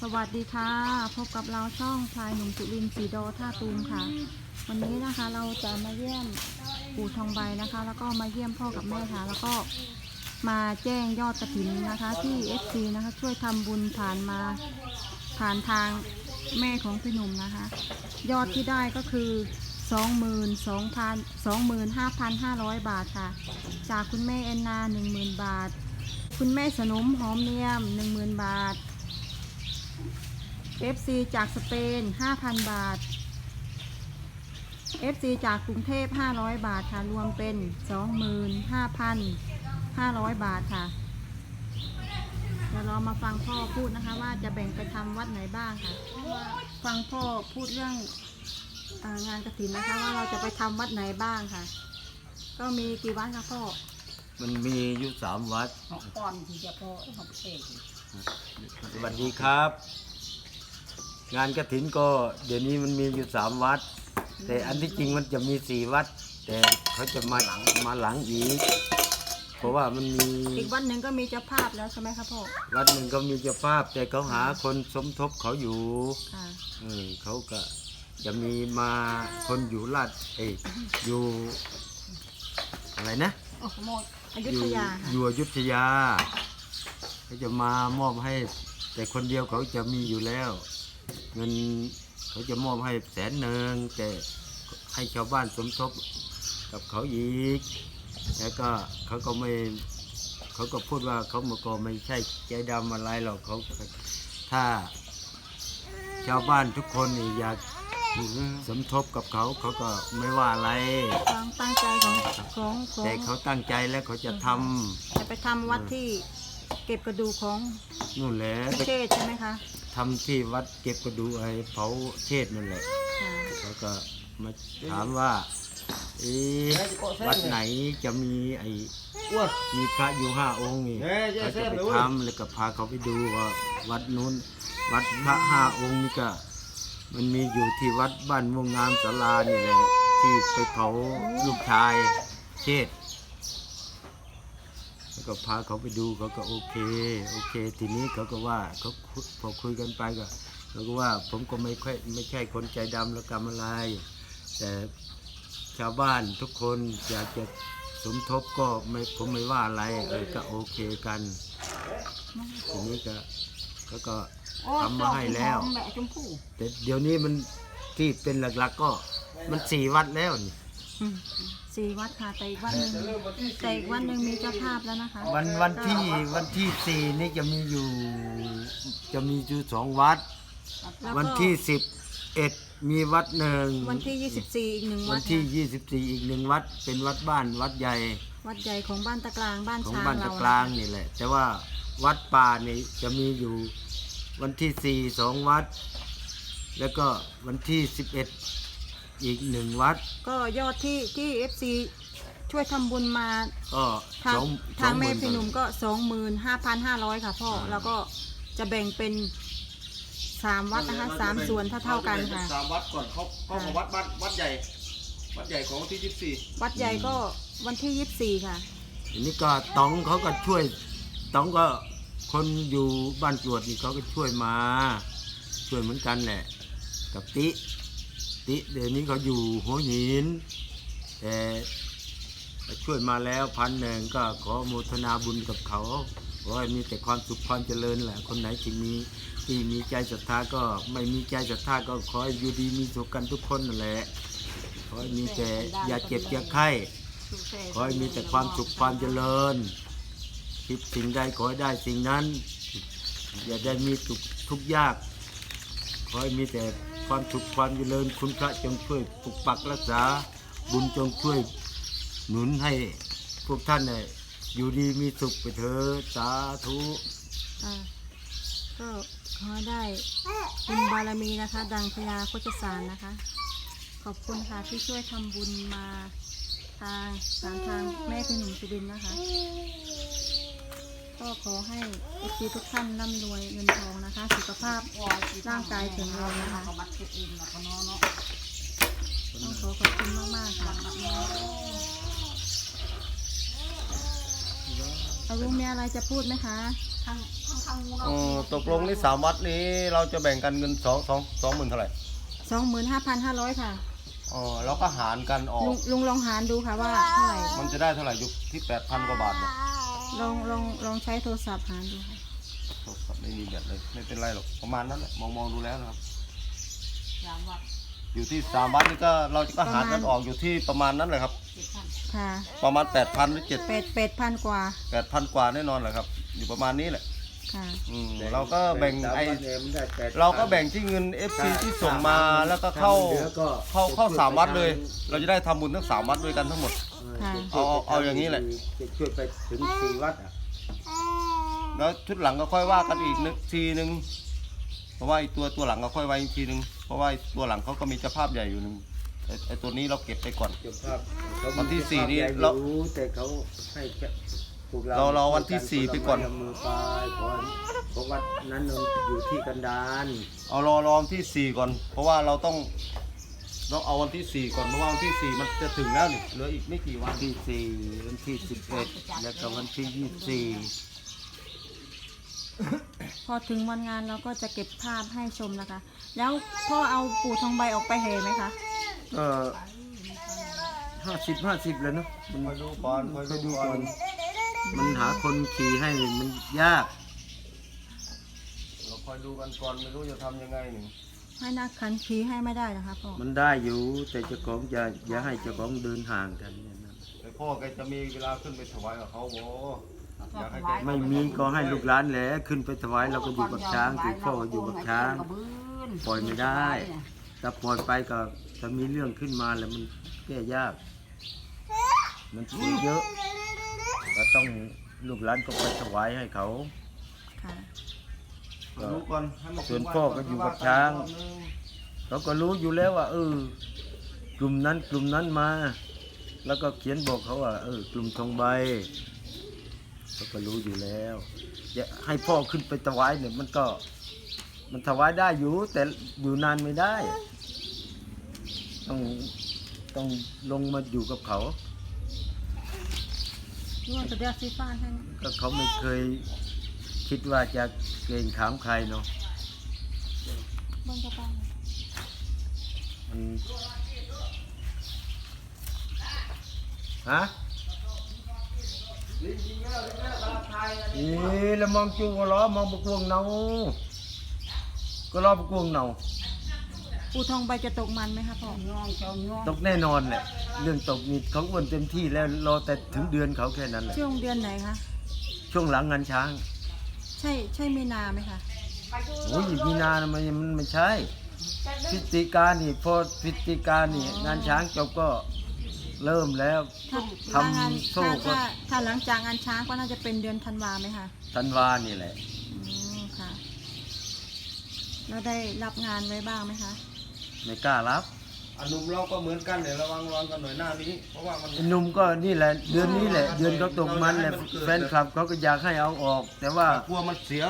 สวัสดีค่ะ พบกับเราช่องพลายหนุ่มจุลินสีโดท่าตูมค่ะ วันนี้นะคะเราจะมาเยี่ยมปู่ทองใบนะคะ แล้วก็มาเยี่ยมพ่อกับแม่ค่ะ แล้วก็มาแจ้งยอดกระถินนะคะ ที่ FC นะคะ ช่วยทำบุญผ่านมาผ่านทางแม่ของพี่หนุ่มนะคะ ยอดที่ได้ก็คือ 22,000 25,500 บาทค่ะ จากคุณแม่แอนนา 10,000 บาท คุณแม่สนมหอมเนียม 10,000 บาท FC จากสเปน 5,000 บาท FC จากกรุงเทพ 500 บาทค่ะ รวมเป็น 25,500 บาทค่ะเดี๋ยวเรามาฟังพ่อพูดนะคะ ว่าจะแบ่งไปทำวัดไหนบ้างค่ะ ฟังพ่อพูดเรื่องเอองานกระถินนะคะว่าเราจะไปทำวัดไหนบ้างค่ะ ก็มีกี่วัดคะพ่อ มันมีอยู่สามวัดก่อนที่จะพอเขาเองสวัสดีครับ งานกระถินก็เดี๋ยวนี้มันมีอยู่สามวัด แต่อันที่จริงมันจะมีสี่วัด แต่เขาจะมาหลังมาหลังอีกเพราะว่ามันมีอีกวัดหนึ่งก็มีเจ้าภาพแล้วใช่ไหมคะพ่อวัดหนึ่งก็มีเจ้าภาพ แต่เขาหาคนสมทบเขาอยู่ค่ะ เออเขาก็จะมีมาคนอยู่ลาดเอยอยู่อะไรนะ โอ้โหหมดอยุธยาค่ะอยู่อยุธยาเขาจะมามอบให้ แต่คนเดียวเขาจะมีอยู่แล้ว เงินเขาจะมอบให้แสนหนึ่งแต่ให้ชาวบ้านสมทบกับเขาอีก แล้วก็เขาก็ไม่เขาก็พูดว่าเขาเมื่อก่อนไม่ใช่ใจดำอะไรหรอกเขาถ้าชาวบ้านทุกคนนี่อยากสมทบกับเขาเขาก็ไม่ว่าอะไรความตั้งใจของของของแต่เขาตั้งใจแล้วเขาจะทำจะไปทำวัดที่เก็บกระดูกของนู่นแหละพิไปเชษใช่ไหมคะ ทำที่วัดเก็บกระดูกไอ้เผาเทศนั่นแหละ ค่ะเขาก็มาถามว่าเอ๊ะวัดไหนจะมีไอ้อ้วน มีพระอยู่ห้าองค์นี่เอ้ยเขาจะไปเจ๊เจ๊ทำแล้วก็พาเขาไปดูว่าวัดนู้น วัดพระห้าองค์นี่ก็ มันมีอยู่ที่วัดบ้านม่วงงามศาลานี่แหละที่ไปเผาลูกชายเทศ แล้วก็พาเขาไปดูเขาก็โอเคโอเค ทีนี้เขาก็ว่าเขาคุยพอคุยกันไปก็เขาก็ว่าผมก็ไม่ค่อยไม่ใช่คนใจดำแล้วกรรมอะไรแต่ชาวบ้านทุกคนอยากจะสมทบก็ไม่ผมไม่ว่าอะไรเออก็โอเคกันทีนี้ก็เขาก็โอ้ทำมาให้แล้วหอมแม่ชมพู่แต่เดี๋ยวนี้มันที่เป็นหลักๆก็มันสี่วัดแล้วนี่อืม สี่วัดค่ะแต่อีกวัดหนึ่งแต่อีกวัดหนึ่งมีเจ้าภาพแล้วนะคะวันวันที่วันที่สี่นี่จะมีอยู่ จะมีอยู่สองวัด แล้ววันก็ที่สิบเอ็ดมีวัดหนึ่งวันที่ยี่สิบสี่อีกหนึ่งวัวันดที่ค่ะยี่สิบสี่อีกหนึ่งวัด เป็นวัดบ้านวัดใหญ่วัดใหญ่ของบ้านตะกลางบ้านของช้างบ้านเราตะกลางนี่แหละ แต่ว่าวัดป่านี่จะมีอยู่วันที่สี่สองวัด แล้วก็วันที่สิบเอ็ด อีกหนึ่งวัด ก็ยอดที่ที่เอฟซีช่วยทำบุญมาก็ทางสองทางแม่สอพี่หนุ่มก็สองหมื่นห้าพันห้าร้อยค่ะพ่อ แล้วก็จะแบ่งเป็นสามวัดนะคะสามส่วนเท่าเท่าๆกันค่ะ สามวัดก่อนเขาเขามาวัดบ้านวัดใหญ่ วัดใหญ่ของวันที่ยี่สิบสี่วัดใหญ่ก็วันที่ยี่สิบสี่ค่ะ อันนี้ก็ตองเขาก็ช่วยตองก็คนอยู่บ้านตรวจนี่เขาก็ช่วยมา ช่วยเหมือนกันแหละ กับติ ติเดี๋ยวนี้เขาอยู่หัวหิน แต่ช่วยมาแล้วพันหนึ่งก็ขอโมทนาบุญกับเขาขอให้มีแต่ความสุขความเจริญแหละคนไหนที่มีที่มีใจศรัทธาก็ไม่มีใจศรัทธาก็ขอให้อยู่ดีมีสุขกันทุกคนนั่นแหละขอให้มีแต่อย่าเจ็บอย่าไข้ขอให้มีแต่ความสุขความเจริญคิดสิ่งใดขอให้ได้สิ่งนั้น อย่าได้มีทุกทุกยาก ขอให้มีแต่ ความสุขความเจริญคุณพระจงช่วยปกปักรักษา บุญจงช่วยหนุนให้พวกท่านเนี่ยอยู่ดีมีสุขไปเถิดสาธุอ่าก็ขอได้บุญบารมีนะคะ ดังพญาโคชสารนะคะ ขอบคุณค่ะที่ช่วยทำบุญมาทางสามทางแม่พี่หนุ่มสุรินทร์นะคะ ก็ขอให้เอฟซีทุกท่านร่ำรวยเงินทองนะคะ สุขภาพร่างกายแข็งแรงนะคะเขามัดเก็บเองนะเขาเนาะเนาะต้องขอขอบคุณมากๆค่ะเอาลุงมีอะไรจะพูดไหมคะข้างข้างข้างงูเนาะเออตกลงนี่สามวัดนี้เราจะแบ่งกันเงินสองสองสองหมื่นเท่าไหร่สองหมื่นห้าพันห้าร้อยค่ะอ๋อแล้วก็หารกันออลุกงลุงลองหารดูค่ะว่าเท่าไหร่ มันจะได้เท่าไหร่ยุคที่แปดพันกว่าบาทบอก ลองลองลองใช้โทรศัพท์หารดูค่ะโทรศัพท์ไม่มีแบตเลย ไม่เป็นไรหรอกประมาณนั้นแหละมองมองดูแล้วนะครับ สามวัดอยู่ที่สามวัดนี่ก็เราก็หารกันออกอยู่ที่ประมาณนั้นเลยครับ เจ็ดพันค่ะประมาณแปดพันหรือเจ็ดแปดแปดพันกว่าแปดพันกว่าแน่นอนแหละครับ อยู่ประมาณนี้แหละค่ะ อืมเราก็แบ่งไอสามวันนี่ยมันได้แปดเราก็แบ่งที่เงิน FC ที่ส่งมาแล้วก็เข้าถ้หลือก็เข้าเข้าสามวัดเลย เราจะได้ทำบุญทั้งสามวัดด้วยกันทั้งหมด ค่ะจะช่วยเอาเอาอย่างนี้แหละ จะช่วยไปถึงสี่วัดอะแล้วชุดหลังก็ค่อยว่ากันอีกนึกทีนึงเพราะว่าไอ้ตัวตัวหลังก็ค่อยไว้อีกทีนึงเพราะว่าไอ้ตัวหลังเขาก็มีเจ้าภาพใหญ่อยู่หนึ่งไอ้ไอ้ตัวนี้เราเก็บไปก่อน เจ้าภาพเขาวันที่สี่นี่เราเราแต่เขาให้แค่พวกเราเราวันที่สี่ไปก่อนคละมือไปขอเพราะวัดนั้นมันอยู่ที่กันดารเอารอรอวันที่สี่ก่อน เพราะว่าเราต้อง ต้องเอาวันที่สี่ก่อนเพราะว่าวันที่สี่มันจะถึงแล้วนี่เหลืออีกไม่กี่วัวันนที่สี่วันที่สิบเอ็ดแล้วก็วันที่ยี่สิบสี่พอถึงวันงานเราก็จะเก็บภาพให้ชมนะคะ แล้วพ่อเอาปู่ทองใบออกไปเหไหมคะก็ห้าสิบห้าสิบแล้วเนาะมันคอยดูก่อนคอยไปดูดูก่ก่ออนนมันหาคนขี่ให้มันยาก เราคอยดูกันก่อนไม่รู้จะทำยังไงหนึ่ง ให้นักขันขี่ให้ไม่ได้นะคะพ่อมันได้อยู่แต่เจ้าของจะอย่าให้เจ้าของเดินห่างกันเนี่ยนะไอ้พ่อแกจะมีเวลาขึ้นไปถวายกับเขาโบแล้วก็อยากให้ถวายไม่มีก็ให้ลูกหลานแหละขึ้นไปถวายเราก็อยู่กับช้างคือพ่ออยู่กับช้าง ปล่อยไม่ได้ ถ้าปล่อยไปก็จะมีเรื่องขึ้นมาแล้วมันแก้ยาก มันเสียเยอะ ก็ต้องลูกหลานก็ไปถวายให้เขาค่ะ ดูก่อนให้มัส่วนพ่อก็อยู่กับช้าง เขาก็รู้อยู่แล้วว่าเออกลุ่มนั้นกลุ่มนั้นมา แล้วก็เขียนบอกเขาว่าเออกลุ่มทองใบเขาก็รู้อยู่แล้วจะให้พ่อขึ้นไปถวายเนี่ยมันก็ มันถวายได้อยู่ แต่อยู่นานไม่ได้ ต้องต้องลงมาอยู่กับเขานวดจะเดือดซีฟ้าให้ ก็เขาไม่เคย คิดว่าจะเกรงขามใครเนาะเบิ้งกระเป๋ามันฮะนี่แล้วมองจูก็ล้อมองบกวงเนาก็ล้อบกวงเนาปู่ทองใบจะตกมันไหมคะพ่อง่วงเจ้าง่วงตกแน่นอนแหละเรื่องตกนี่เขาอ้วนเต็มที่แล้วรอแต่ถึงเดือนเขาแค่นั้นแหละช่วงเดือนไหนคะช่วงหลังงานช้างใช่ใช่มีนาไหมคะโอ้ยมีนานะมันมันไม่ใช่พฤศจิกานี่พอพฤศจิกานี่งานช้างจบก็เริ่มแล้วถ้าทำถ้างานโซ่ถ้าก็ถ้าถ้าหลังจากงานช้างก็น่าจะเป็นเดือนธันวาไหมคะธันวานี่แหละ อืมค่ะ แล้วได้รับงานไว้บ้างไหมคะ ไม่กล้ารับ อันนุ่มเราก็เหมือนกันเนี่ยระวังระวังกันหน่อยหน้านี้ เพราะว่ามันไอ้หนุ่มก็นี่แหละ เดือนนี้แหละ เดือนเขาตกมันแหละแฟนคลับเขาก็อยากให้เอาออก แต่ว่า กลัวมันเสีย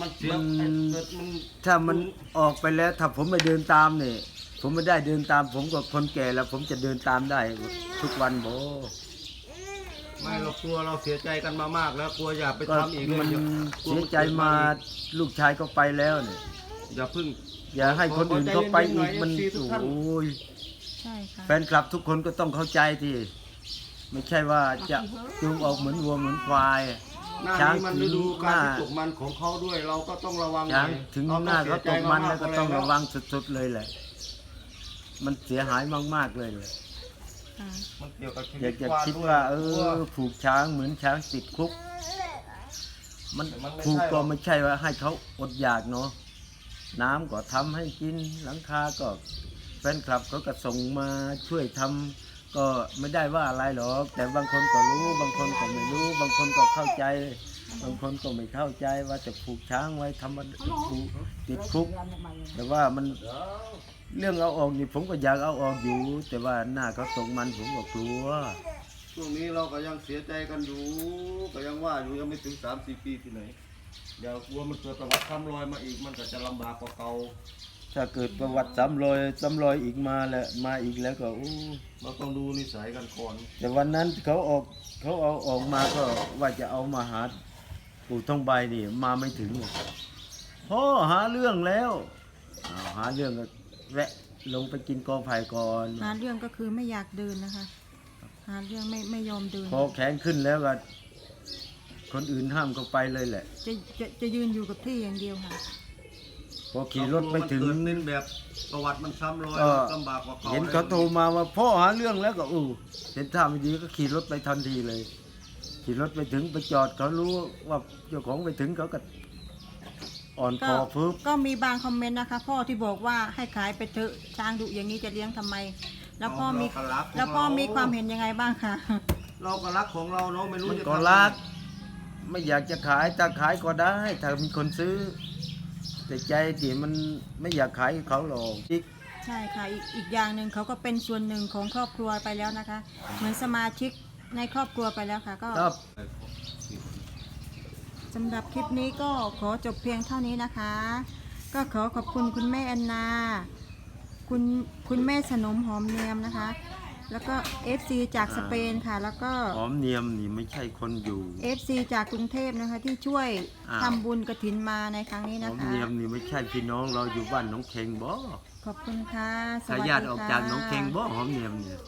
มันเสียมัน ไอ้เกิดมันถ้ามันออกไปแล้วถ้าผมไม่เดินตามเนี่ยผมไม่ได้เดินตาม ผมก็คนแก่แล้ว ผมจะเดินตามได้ ทุกวันโบไม่เรากลัวเราเสียใจกันมามากแล้วกลัวอย่าไปก็ทำอีกมันลกลัเสีวยใจมาลูกชายก็ไปแล้วเนี่ยอย่าพึ่ง อย่าให้คนอื่นเขาไปอีกมันขอใจเย็นๆหน่อย FC ทุกท่านโอ้ยใช่ค่ะ แฟนคลับทุกคนก็ต้องเข้าใจที่ไม่ใช่ว่าจะจูงออกเหมือนวัวเหมือนควาย หน้าช้างนี้มันถึฤงดูหการน้า ที่ตกมันของเขาด้วย เราก็ต้องระวังช้างหน่อยถึงรหน้าเขาตกมันแล้วก็ต้องระวังงสุดๆเลยแหละ มันเสียหายมากๆเลยแหละค่ะ มันเกี่ยวกับชีอวิยาตกจะควายคิดด้วยว่า เอกลัอผูกช้างเหมือนช้างติดคุก มันผูกก็ไม่ใช่ว่าให้เขาอดอยากเนาะ น้ำก็ทำให้กินหลังคาก็แฟนคลับเขาก็ส่งมาช่วยทำก็ไม่ได้ว่าอะไรหรอก แต่บางคนก็รู้ บางคนก็ไม่รู้ บางคนก็เข้าใจ บางคนก็ไม่เข้าใจว่าจะผูกช้างไว้ทำมันผูกติดคุก แต่ว่ามันเรื่องเอาออกนี่ผมก็อยากเอาออกอยู่ แต่ว่าหน้าเขาตกมันผมก็กลัวช่วงนี้เราก็ยังเสียใจกันอยู่ก็ยังว่าอยู่ยังไม่ถึงสามสี่ปีที่ไหน เดี๋ยวกลัวมันเกิดประวัติซ้ำรอยมาอีกมันก็จะลำบากกว่าเก่าถ้าเกิดประวัติซ้ำรอยซ้ำรอยอีกมาแล้วมาอีกแล้วก็อู้เราต้องดูนิสัยกันก่อนแต่วันนั้นเขาออกเขาเอาออกมาก็ว่าจะเอามาหาปู่ทองใบนี่มาไม่ถึงพ่อหาเรื่องแล้วอ้าวหาเรื่องก็แวะลงไปกินกอไผ่ก่อนหาเรื่องก็คือไม่อยากเดินนะคะ หาเรื่องไม่ไม่ยอมเดิน พอแข็งขึ้นแล้วก็ คนอื่นห้ามก็ไปเลยแหละ จะจะจะยืนอยู่กับที่อย่างเดียวค่ะ พอขี่รถไปถึง มันเกิดเป็นแบบประวัติมันซ้ำรอยเออลำบากกว่าเขาเห็นเขาโทรมาว่าพ่อหาเรื่องแล้วก็อู้เห็นท่าไม่ดีก็ขี่รถไปทันทีเลย ขี่รถไปถึงไปจอดเขารู้ว่าเจ้าของไปถึงเขาก็อ่อนคก็อพึบ ก็มีบางคอมเมนต์นะคะ พ่อที่บอกว่าให้ขายไปเถอะช้างดุอย่างนี้จะเลี้ยงทำไม แล้วพ่อมีเราก็รักของแล้วพ่อเรามีความเห็นยังไงบ้างคะ เราก็รักของเราเนาะไม่รู้มันจะก็ทำรัก ไม่อยากจะขายถ้าขายก็ได้ ถ้ามีคนซื้อ แต่ใจที่มันไม่อยากขายให้เขาหรอกอีก ใช่ค่ะอีกอีกอย่างหนึ่งเขาก็เป็นส่วนหนึ่งของครอบครัวไปแล้วนะคะ เหมือนสมาชิกในครอบครัวไปแล้วค่ะ ก็ครับ สำหรับคลิปนี้ก็ขอจบเพียงเท่านี้นะคะ ก็ขอขอบคุณคุณแม่แอนนา คุณคุณแม่สนมหอมเนียมนะคะ แล้วก็ FC จากสเปนค่ะ แล้วก็ หอมเนียมนี่ไม่ใช่คนอยู่ FC จากกรุงเทพนะคะ ที่ช่วยอ้าวทำบุญกระถินมาในครั้งนี้หอนะมคะ เนียมนี่ไม่ใช่พี่น้องเราอยู่บ้านหน้องเคงบ่ขอบคุณค่ะสทาวัสดียาทออกค่ะจากหน้องเคงบ่หอมเนียมเนี่ย